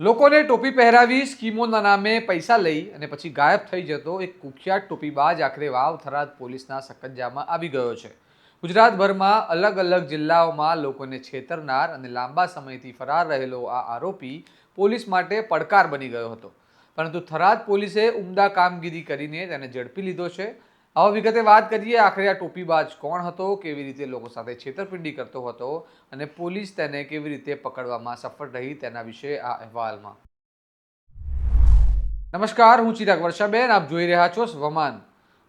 લોકોને ટોપી પહેરાવી સ્કીમોના નામે પૈસા લઈ અને પછી ગાયબ થઈ જતો એક કુખ્યાત ટોપીબાજ આખરે વાવ થરાદ પોલીસના સકંજામાં આવી ગયો છે. ગુજરાતભરમાં અલગ અલગ જિલ્લાઓમાં લોકોને છેતરનાર અને લાંબા સમયથી ફરાર રહેલો આ આરોપી પોલીસ માટે પડકાર બની ગયો હતો. પરંતુ થરાદ પોલીસે ઉમદા કામગીરી કરીને તેને ઝડપી લીધો છે. આવા વિગતે વાત કરીએ, આખરે આ ટોપીબાજ કોણ હતો, કેવી રીતે લોકો સાથે છેતરપિંડી કરતો હતો અને પોલીસ તેને કેવી રીતે પકડવામાં સફળ રહી તેના વિશે આ અહેવાલમાં. નમસ્કાર, હું ચિરાગ વર્ષાબેન, આપ જોઈ રહ્યા છો સ્વમાન.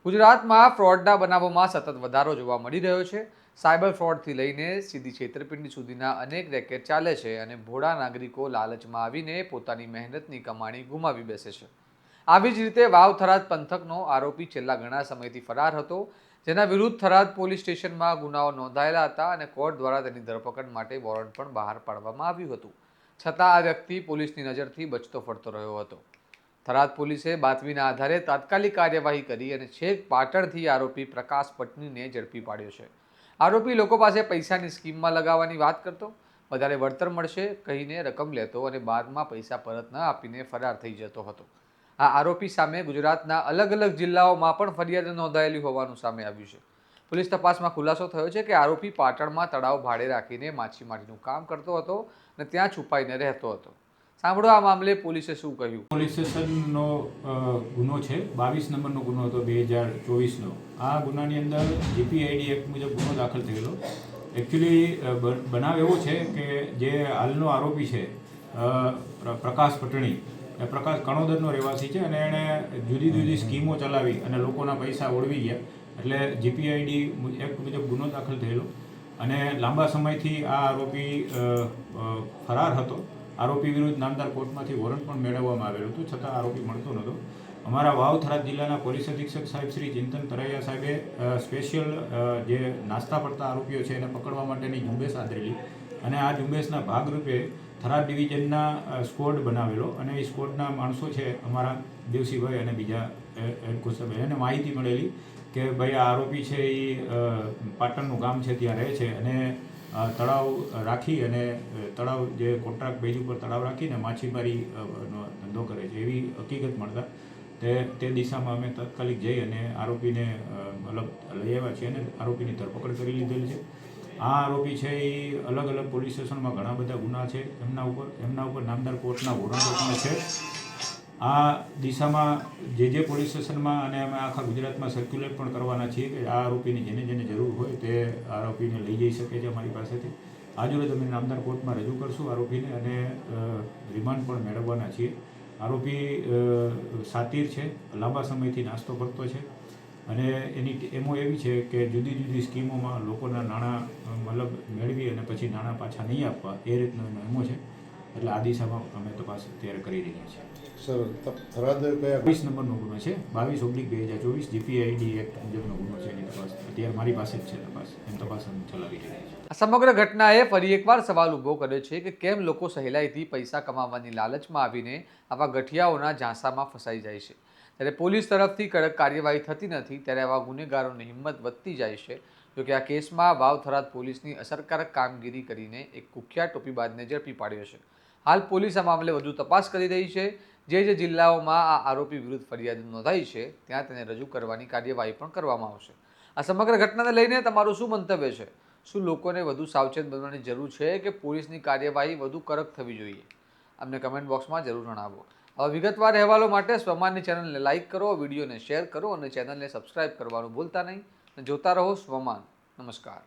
ગુજરાતમાં ફ્રોડના બનાવોમાં સતત વધારો જોવા મળી રહ્યો છે. સાયબર ફ્રોડથી લઈને સીધી છેતરપિંડી સુધીના અનેક રેકેટ ચાલે છે અને ભોળા નાગરિકો લાલચમાં આવીને પોતાની મહેનતની કમાણી ગુમાવી બેસે છે. આવી જ રીતે વાવ થરાદ પંથકનો આરોપી છેલ્લા ઘણા સમયથી ફરાર હતો, જેના વિરુદ્ધ થરાદ પોલીસ સ્ટેશનમાં ગુનાઓ નોંધાયેલા હતા અને કોર્ટ દ્વારા તેની ધરપકડ માટે વોરંટ પણ બહાર પાડવામાં આવ્યું હતું. છતાં આ વ્યક્તિ પોલીસની નજરથી બચતો ફરતો રહ્યો હતો. થરાદ પોલીસે બાતમીના આધારે તાત્કાલિક કાર્યવાહી કરી અને છેક પાટણથી આરોપી પ્રકાશ પટનીને ઝડપી પાડ્યો છે. આરોપી લોકો પાસે પૈસાની સ્કીમમાં લગાવવાની વાત કરતો, વધારે વળતર મળશે કહીને રકમ લેતો અને બાદમાં પૈસા પરત ન આપીને ફરાર થઈ જતો હતો. આ આરોપી સામે ગુજરાતના અલગ અલગ જિલ્લાઓમાં પણ ફરિયાદ નોંધાયેલી હોવાનું સામે આવ્યું છે. પોલીસ તપાસમાં ખુલાસો થયો છે કે આરોપી પાટણમાં તળાવ ભાડે રાખીને માછીમારીનું કામ કરતો હતો અને ત્યાં છુપાઈને રહેતો હતો. સાંભળો આ મામલે પોલીસે શું કહ્યું? પોલીસ સ્ટેશનનો ગુનો છે, બાવીસ નંબરનો ગુનો હતો, બે હજાર ચોવીસનો. આ ગુનાની અંદર જીપીઆઈડી એક્ટ મુજબ ગુનો દાખલ થયેલો. એકચ્યુઅલી બનાવ એવો છે કે જે હાલનો આરોપી છે પ્રકાશ પટણી પ્રકાશ કણોદરનો રહેવાસી છે અને એણે જુદી જુદી સ્કીમો ચલાવી અને લોકોના પૈસા ઓળવી ગયા. એટલે જીપીઆઈડી એક્ટ મુજબ ગુનો દાખલ થયેલો. અને લાંબા સમયથી આ આરોપી ફરાર હતો. આરોપી વિરુદ્ધ નામદાર કોર્ટમાંથી વોરંટ પણ મેળવવામાં આવેલું હતું છતાં આરોપી મળતો નહોતો. અમારા વાવ થરાદ જિલ્લાના પોલીસ અધિક્ષક સાહેબ શ્રી ચિંતન તરૈયા સાહેબે સ્પેશિયલ જે નાસ્તા પડતા આરોપીઓ છે એને પકડવા માટેની ઝુંબેશ આદરેલી. અને આ ઝુંબેશના ભાગરૂપે થરાદ ડિવિઝનના સ્કોડ બનાવેલો અને એ સ્કોડના માણસો છે અમારા દેવસીભાઈ અને બીજા એ- હેડ કોન્સ્ટેબલ એને માહિતી મળેલી કે ભાઈ આ આરોપી છે એ પાટણનું ગામ છે, ત્યાં રહે છે અને તળાવ રાખી અને તળાવ જે કોન્ટ્રાક્ટ બેઝ ઉપર તળાવ રાખીને માછીમારી ધંધો કરે છે. એવી હકીકત મળતા તે તે દિશામાં અમે તાત્કાલિક જઈ અને આરોપીને મતલબ લઈ આવ્યા છીએ અને આરોપીની ધરપકડ કરી લીધેલી છે. આ આરોપી છે એ અલગ અલગ પોલીસ સ્ટેશનમાં ઘણા બધા ગુના છે. એમના ઉપર એમના ઉપર નામદાર કોર્ટના વોરંટો પણ છે. આ દિશામાં જે જે પોલીસ સ્ટેશનમાં અને અમે આખા ગુજરાતમાં સર્ક્યુલેટ પણ કરવાના છીએ કે આ આરોપીની જેને જેને જરૂર હોય તે આરોપીને લઈ જઈ શકે છે અમારી પાસેથી. આજરોજ અમે નામદાર કોર્ટમાં રજૂ કરશું આરોપીને અને રિમાન્ડ પણ મેળવવાના છીએ. આરોપી સાતીર છે, લાંબા સમયથી નાસ્તો કરતો છે. અને એની એમો એવી છે કે જુદી જુદી સ્કીમોમાં લોકોના નાણાં મતલબ મેળવી અને પછી નાણાં પાછા નહીં આપવા એ રીતનો એનો એમો છે. એટલે આ દિશામાં અમે તપાસ અત્યારે કરી રહ્યા છીએ. સર થરાદ કયા બાવીસ નંબરનો ગુનો છે. બાવીસ ઓગણીસ બે હજાર ચોવીસ જીપીઆઈડી એક્ટ મુજબનો ગુનો છે એની તપાસ. અત્યારે મારી પાસે જ છે તપાસ. એમ તપાસ અમે ચલાવી રહ્યા છીએ. આ સમગ્ર ઘટનાએ ફરી એકવાર સવાલ ઊભો કર્યો છે કે કેમ લોકો સહેલાઈથી પૈસા કમાવાની લાલચમાં આવીને આવા ગઠિયાઓના ઝાંસામાં ફસાઈ જાય છે. ત્યારે પોલીસ તરફથી કડક કાર્યવાહી થતી નથી, ત્યારે આવા ગુનેગારોની હિંમત વધતી જાય છે. જોકે આ કેસમાં વાવથરાદ પોલીસની અસરકારક કામગીરી કરીને એક કુખ્યાત ટોપીબાજને ઝડપી પાડ્યો છે. હાલ પોલીસ આ મામલે વધુ તપાસ કરી રહી છે. જે જે જિલ્લાઓમાં આ આરોપી વિરુદ્ધ ફરિયાદ નોંધાઈ છે, ત્યાં તેને રજૂ કરવાની કાર્યવાહી પણ કરવામાં આવશે. આ સમગ્ર ઘટનાને લઈને તમારું શું મંતવ્ય છે? શું લોકોને વધુ સાવચેત બનવાની જરૂર છે કે પોલીસની કાર્યવાહી વધુ કડક થવી જોઈએ? અમને કમેન્ટ બોક્સમાં જરૂર જણાવો. વિગતવાર અહેવાલો માટે સ્વમાનની ચેનલને લાઇક કરો, વિડીયોને શેર કરો અને ચેનલને સબસ્ક્રાઇબ કરવાનું ભૂલતા નહીં. જોતા રહો સ્વમાન. નમસ્કાર.